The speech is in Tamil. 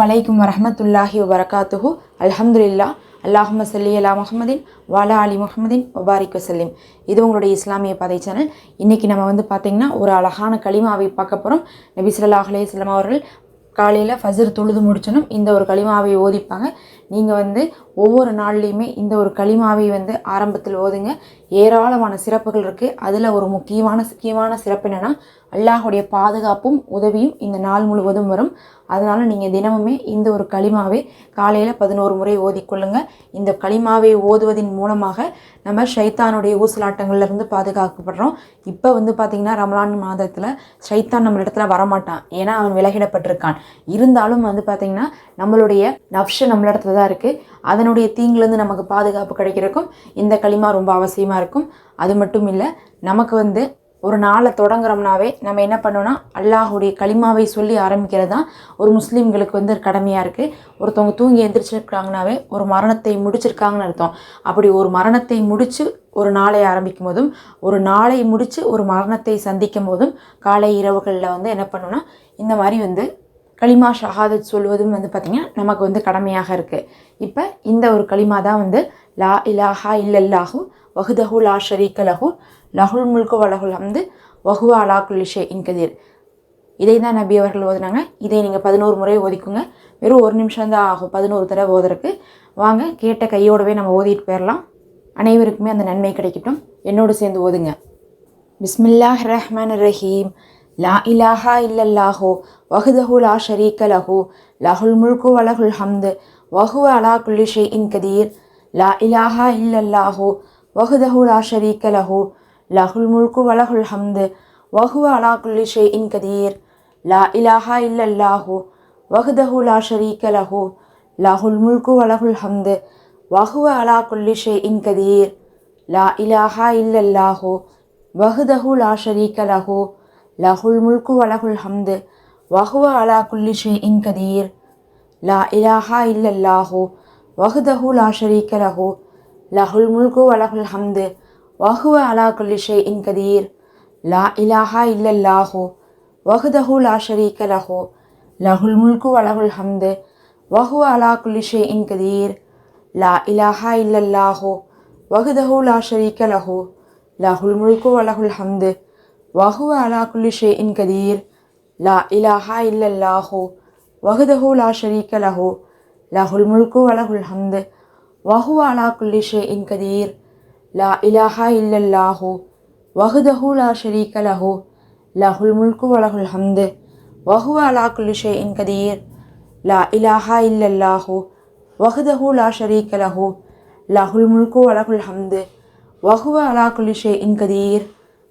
வலைக்கும் வரஹமத்துல்லாஹி வபரகாத்துஹு. அல்ஹம்துலில்லா அல்லாஹும்ம சல்லி அலா முகமதின் வாலா அலி முகமதின் வபாரிக் வசல்லிம். இது உங்களுடைய இஸ்லாமிய பதை சேனல் இன்றைக்கி நம்ம வந்து பார்த்திங்கன்னா ஒரு அழகான களிமாவை பார்க்க போகிறோம் நபி ஸல்லல்லாஹு அவர்கள் காலையில் ஃபஜர் தொழுது முடிச்சனும் இந்த ஒரு களிமாவை ஓதிப்பாங்க. நீங்கள் வந்து ஒவ்வொரு நாள்லேயுமே இந்த ஒரு களிமாவை வந்து ஆரம்பத்தில் ஓதுங்க. ஏராளமான சிறப்புகள் இருக்குது அதில் ஒரு முக்கியமான முக்கியமான சிறப்பு என்னென்னா அல்லாஹுடைய பாதுகாப்பும் உதவியும் இந்த நாள் முழுவதும் வரும். அதனால் நீங்கள் தினமுமே இந்த ஒரு களிமாவை காலையில் பதினோரு முறை ஓதிக்கொள்ளுங்க இந்த களிமாவை ஓதுவதின் மூலமாக நம்ம ஷைத்தானுடைய ஊசலாட்டங்கள்லேருந்து பாதுகாக்கப்படுறோம். இப்போ வந்து பார்த்திங்கன்னா ரமலான் மாதத்தில் ஷைத்தான் நம்ம இடத்துல வரமாட்டான். ஏன்னா அவன் விலகிடப்பட்டிருக்கான். இருந்தாலும் வந்து பார்த்திங்கன்னா நம்மளுடைய நப்ஷ நம்மளிடத்துல தான் இருக்குது அதனுடைய தீங்குலேருந்து நமக்கு பாதுகாப்பு கிடைக்கிறக்கும் இந்த களிமா ரொம்ப அவசியமாக இருக்கும். அது மட்டும் இல்லை நமக்கு வந்து ஒரு நாளை தொடங்குறோம்னாவே நம்ம என்ன பண்ணோம்னா அல்லாஹுடைய களிமாவை சொல்லி ஆரம்பிக்கிறது தான் ஒரு முஸ்லீம்களுக்கு வந்து ஒரு கடமையாக இருக்குது ஒருத்தவங்க தூங்கி எந்திரிச்சிருக்காங்கனாவே ஒரு மரணத்தை முடிச்சிருக்காங்கன்னு அர்த்தம். அப்படி ஒரு மரணத்தை முடித்து ஒரு நாளை ஆரம்பிக்கும் போதும் ஒரு நாளை முடித்து ஒரு மரணத்தை சந்திக்கும் போதும் காலை இரவுகளில் வந்து என்ன பண்ணோம்னா இந்த மாதிரி வந்து களிமா ஷஹாதத் சொல்வதும் வந்து பார்த்திங்கன்னா நமக்கு வந்து கடமையாக இருக்குது இப்போ இந்த ஒரு களிமா தான் வந்து லா இலாஹா இல்லல்லாஹு வஹுதஹு லா ஷரீக்க லஹு லஹுல் முல்கு வலகுல் வந்து வஹுவ அலா குலிஷே இன்கதீர் இதை தான் நபி அவர்கள் ஓதுனாங்க. இதை நீங்கள் பதினோரு முறை ஓதிக்குங்க. வெறும் ஒரு நிமிஷம் தான் ஆகும். பதினோரு தடவை ஓதுறதுக்கு. வாங்க கேட்ட கையோடவே நம்ம ஓதிட்டு போயிடலாம் அனைவருக்குமே அந்த நன்மை கிடைக்கட்டும். என்னோடு சேர்ந்து ஓதுங்க. பிஸ்மில்லாஹ் ரஹ்மான் ரஹீம். லா இலாஹா இல்லல்லாஹோ வஹுதஹு லா ஷரீக்க லஹு லஹுல் முல்கு வலகுல் ஹம்து வஹுவ அலா குல்லி ஷே இன் கதீர். லா இலாஹா இல்லல்லாஹோ வஹுதஹு லா ஷரீக்க லஹு லஹுல் முல்கு வலகுல் ஹம்து வஹுவ அலா குல்லி ஷே இன் கதீர். லா இலாஹா இல்லல்லாஹோ வஹுதஹு லா ஷரீக்க லஹு லஹுல் முல்கு வலகுல் ஹம்து வஹுவ அலா குல்லி ஷே இன் கதீர். லா இலாஹா இல்லல்லாஹோ வஹுதஹு லா ஷரீக்க லஹு லஹுல் முல்கு வலகுல் ஹம்து வஹுவ அலா குல்லி ஷே இன் கதீர் லா இலாஹா இல்லல்லாஹு வஹுதஹு லா ஷரீக்க லஹு லஹுல் முல்கு வலகுல் ஹம்து வஹுவ அலா குல்லி ஷே இன் கதீர் லா இலாஹா இல்லல்லாஹு வஹுதஹு லா ஷரீக்க லஹு லஹுல் முல்கு வலகுல் ஹம்து வஹுவ அலா குல்லி ஷே இன் கதீர் லா இலாஹா இல்லல்லாஹு வஹுதஹு லா ஷரீக்க லஹு லஹுல் முல்கு வலகுல் ஹம்து வஹுவ அலா குல்லி ஷே இன் கதீர். லா இலாஹா இல்லல்லாஹோ. வஹுதஹு லா ஷரீக்க லஹோ. லஹுல் முல்கு வலகுல் ஹம்து. வஹுவ அலா குல்லி ஷே இன் கதீர். லா இலாஹா இல்லல்லாஹோ. வஹுதஹு லா ஷரீக்க லஹோ. லஹுல் முல்கு வலகுல் ஹம்து. வஹுவ அலா குல்லி ஷே இன் கதீர். லா இலாஹா இல்லல்லாஹோ. வஹுதஹு லா ஷரீக்க லஹோ. லஹுல் முல்கு வலகுல் ஹம்து. வஹுவ அலா குல்லி ஷே இன் கதீர்.